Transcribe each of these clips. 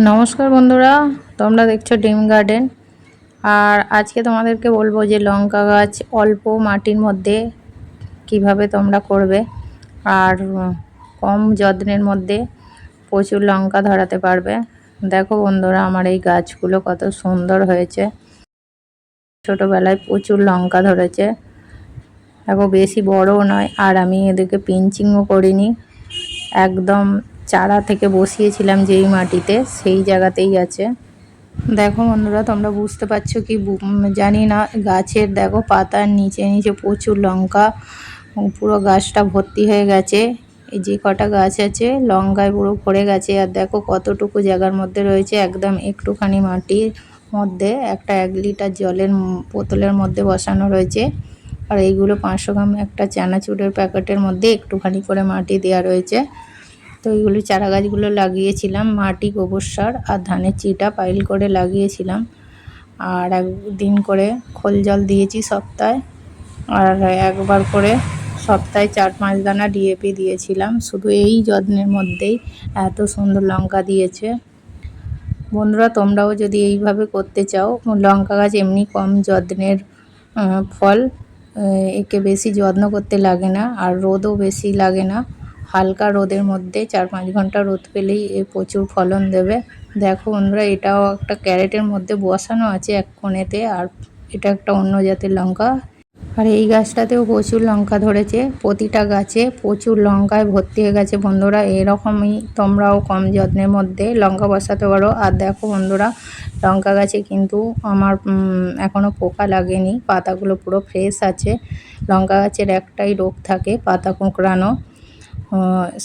নমস্কার বন্ধুরা, তোমরা দেখছ ডিম গার্ডেন আর আজকে তোমাদেরকে বলব যে লঙ্কা গাছ অল্প মাটির মধ্যে কীভাবে তোমরা করবে, আর কম যত্নের মধ্যে প্রচুর লঙ্কা ধরাতে পারবে। দেখো বন্ধুরা, আমার এই গাছগুলো কত সুন্দর হয়েছে। ছোটোবেলায় প্রচুর লঙ্কা ধরেছে। দেখো, বেশি বড়ও নয়, আর আমি এদেরকে পিঞ্চিংও করিনি। একদম চারা থেকে বসিয়েছিলাম যেই মাটিতে, সেই জায়গাতেই আছে। দেখো বন্ধুরা, তোমরা বুঝতে পারছ কি জানি না, গাছের দেখো পাতার নিচে নিচে প্রচুর লঙ্কা পুরো গাছটা ভর্তি হয়ে গেছে। এই যে কটা গাছ আছে, লঙ্কায় পুরো ভরে গেছে। আর দেখো কতটুকু জায়গার মধ্যে রয়েছে, একদম একটুখানি মাটির মধ্যে একটা এক লিটার জলের বোতলের মধ্যে বসানো রয়েছে। আর এইগুলো পাঁচশো গ্রাম একটা চানাচুরের প্যাকেটের মধ্যে একটুখানি করে মাটি দেওয়া রয়েছে। তো এইগুলো চারা গাছগুলো লাগিয়েছিলাম, মাটি, গোবর সার আর ধানের চিটা পাইল করে লাগিয়েছিলাম। আর একদিন করে খোল জল দিয়েছি সপ্তাহে। আর একবার করে সপ্তাহে চার পাঁচ দানা ডিএপি দিয়েছিলাম। শুধু এই যত্নের মধ্যেই এত সুন্দর লঙ্কা দিয়েছে। বন্ধুরা, তোমরাও যদি এইভাবে করতে চাও, লঙ্কা গাছ এমনি কম যত্নের ফল একে বেশি যত্ন করতে লাগে না, আর রোদও বেশি লাগে না। হালকা রোদের মধ্যে চার পাঁচ ঘণ্টা রোদ পেলেই এ প্রচুর ফলন দেবে। দেখো বন্ধুরা, এটাও একটা ক্যারেটের মধ্যে বসানো আছে এক কোণেতে, আর এটা একটা অন্য জাতের লঙ্কা। আর এই গাছটাতেও প্রচুর লঙ্কা ধরেছে, প্রতিটা গাছে প্রচুর লঙ্কায় ভর্তি হয়ে গেছে বন্ধুরা। এরকমই তোমরাও কম যত্নের মধ্যে লঙ্কা বসাতে পারো। আর দেখো বন্ধুরা, লঙ্কা গাছে কিন্তু আমার এখনও পোকা লাগেনি, পাতাগুলো পুরো ফ্রেশ আছে। লঙ্কা গাছের একটাই রোগ থাকে পাতা কুঁকড়ানো।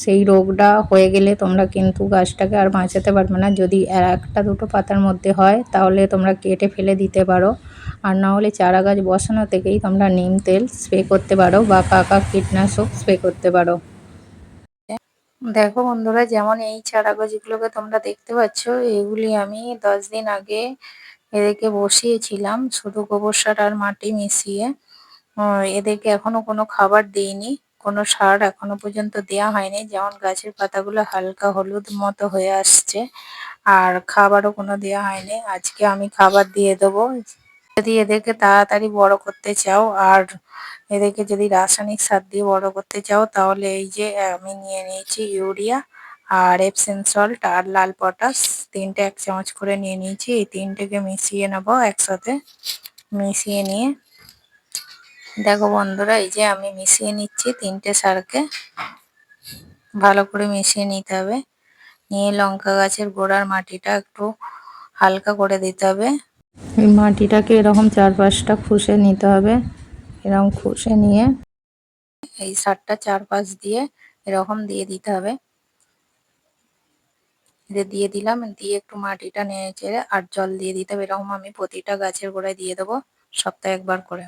সেই রোগটা হয়ে গেলে তোমরা কিন্তু গাছটাকে আর বাঁচাতে পারবে না। যদি একটা দুটো পাতার মধ্যে হয়, তাহলে তোমরা কেটে ফেলে দিতে পারো। আর না হলে চারা গাছ বসানো থেকেই তোমরা নিম তেল স্প্রে করতে পারো বা কাকা কীটনাশক স্প্রে করতে পারো। দেখো বন্ধুরা, যেমন এই চারা গাছগুলোকে তোমরা দেখতে পাচ্ছ, এগুলি আমি দশ দিন আগে এদেরকে বসিয়েছিলাম। শুধু গোবর সার আর মাটি মিশিয়ে। এদেরকে এখনও কোনো খাবার দিইনি। কোনো সার এখনও পর্যন্ত দেয়া হয়নি। যেমন গাছের পাতাগুলো হালকা হলুদ মতো হয়ে আসছে, আর খাবারও কোনো দেয়া হয়নি। আজকে আমি খাবার দিয়ে দেবো। যদি এদেরকে তাড়াতাড়ি বড় করতে চাও, আর এদেরকে যদি রাসায়নিক সার দিয়ে বড় করতে চাও, তাহলে এই যে আমি নিয়ে নিয়েছি ইউরিয়া আর এপসেন সল্ট আর লাল পটাশ। তিনটে এক চামচ করে নিয়ে নিয়েছি। এই তিনটেকে মিশিয়ে নেব একসাথে। মিশিয়ে নিয়ে দেখো বন্ধুরা, এই যে আমি মিশিয়ে নিচ্ছি তিনটে সারকে। ভালো করে মিশিয়ে নিতে হবে। নিয়ে লঙ্কা গাছের গোড়ার মাটিটা একটু হালকা করে দিতে হবে। মাটিটাকে এরকম চার পাঁচটা খুশে নিতে হবে। এরকম খুশে নিয়ে এই সারটা চারপাশ দিয়ে এরকম দিয়ে দিতে হবে। দিয়ে দিলাম, দিয়ে একটু মাটিটা নেড়ে চেড়ে আর জল দিয়ে দিতে হবে। এরকম আমি প্রতিটা গাছের গোড়ায় দিয়ে দেবো সপ্তাহে একবার করে।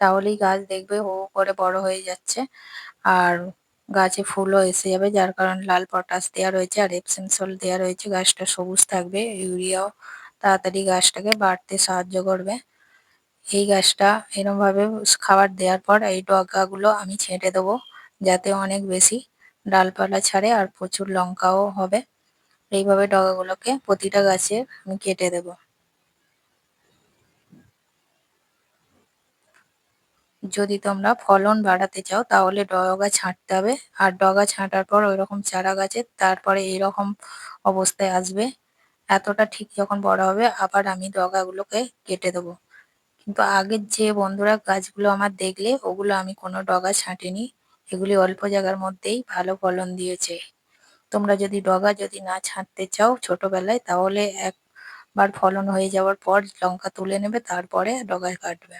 তাহলেই গাছ দেখবে, হো হো করে বড় হয়ে যাচ্ছে। আর গাছে ফুলও এসে যাবে, যার কারণে লাল পটাশ দেওয়া রয়েছে আর এপসেম সল দেওয়া রয়েছে। গাছটা সবুজ থাকবে, ইউরিয়াও তাড়াতাড়ি গাছটাকে বাড়তে সাহায্য করবে। এই গাছটা এরমভাবে খাবার দেওয়ার পর এই ডগাগুলো আমি ছেঁটে দেবো, যাতে অনেক বেশি ডালপালা ছাড়ে আর প্রচুর লঙ্কাও হবে। এইভাবে ডগাগুলোকে প্রতিটা গাছে আমি কেটে দেবো। যদি তোমরা ফলন বাড়াতে চাও, তাহলে ডগা ছাঁটতে হবে। আর ডগা ছাঁটার পর ওই রকম চারা গাছের তারপরে এরকম অবস্থায় আসবে। এতটা ঠিক যখন বড় হবে, আবার আমি ডগাগুলোকে কেটে দেবো। কিন্তু আগের যে বন্ধুরা গাছগুলো আমার দেখলে, ওগুলো আমি কোনো ডগা ছাঁটিনি। এগুলি অল্প জায়গার মধ্যেই ভালো ফলন দিয়েছে। তোমরা যদি ডগা যদি না ছাঁটতে চাও ছোটবেলায়, তাহলে একবার ফলন হয়ে যাওয়ার পর লঙ্কা তুলে নেবে, তারপরে ডগা কাটবে।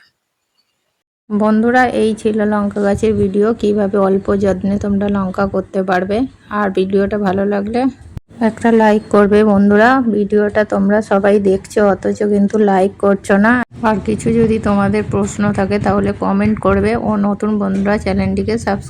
বন্ধুরা, এই ছিল লঙ্কা গাছের ভিডিও কীভাবে অল্প যত্নে তোমরা লঙ্কা করতে পারবে? আর ভিডিওটা ভালো লাগলে একটা লাইক করবে বন্ধুরা। ভিডিওটা তোমরা সবাই দেখছ, অথচ কিন্তু লাইক করছ না। আর কিছু যদি তোমাদের প্রশ্ন থাকে, তাহলে কমেন্ট করবে। ও নতুন বন্ধুরা, চ্যানেলটিকে সাবস্ক্রাইব